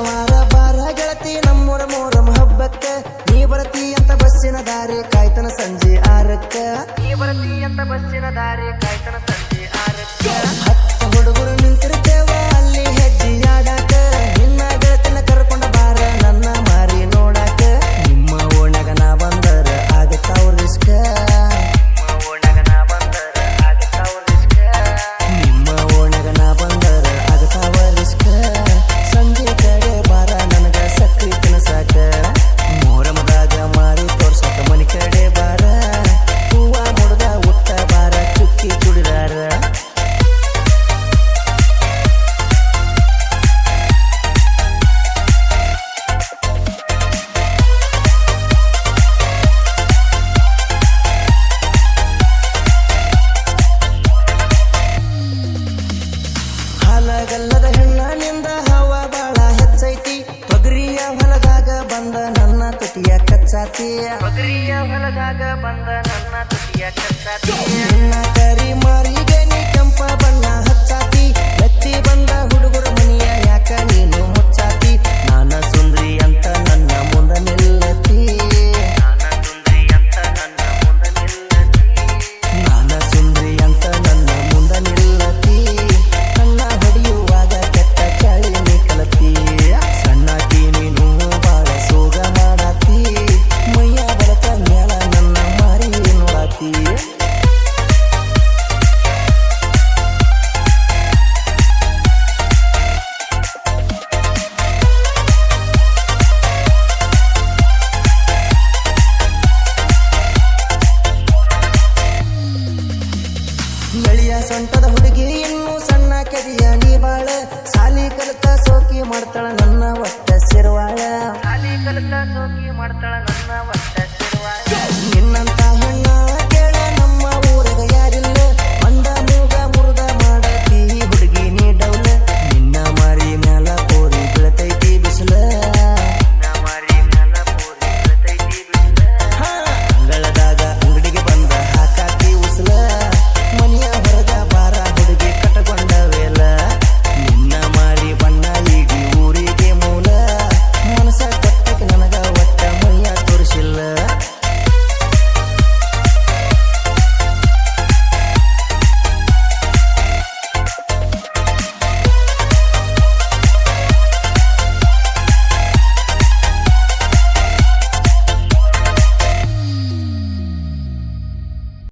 ಶನಿವಾರ ಬಾರ ಗೆಳತಿ ನಮ್ಮೂರ ಮೋರ ಹಬ್ಬಕ್ಕೆ ನೀ ಬರತಿ ಅಂತ ಬಸ್ಸಿನ ದಾರಿ ಕಾಯ್ತನ ಸಂಜೆ ಆರಕ್ಕೆ ನೀ ಬರತಿ ಅಂತ ಬಸ್ಸಿನ ದಾರಿ ಕಾಯ್ತನ ಸಂಜೆ ಆರಕ್ಕೆ ಹತ್ತು ಹುಡುಗರು ನಿಂತಿರ್ತೇವ ಅಲ್ಲಿ ಹೆಜ್ಜೆಯಾಡ ಕತ್ತತಿ ಹೊಗರಿಯ ಹೊಲದಾಗ ಬಂದ ನನ್ನ ತುಟಿಯ ಕತ್ತತಿ ಗೆಳೆಯ ಸೊಂಟದ ಹುಡುಗಿ ಇನ್ನು ಸಣ್ಣ ಕೆದಿಯ ನೀ ಬಾಳ ಸಾಲಿ ಕಲಿತ ಸೋಕಿ ಮಾಡ್ತಾಳ ನನ್ನ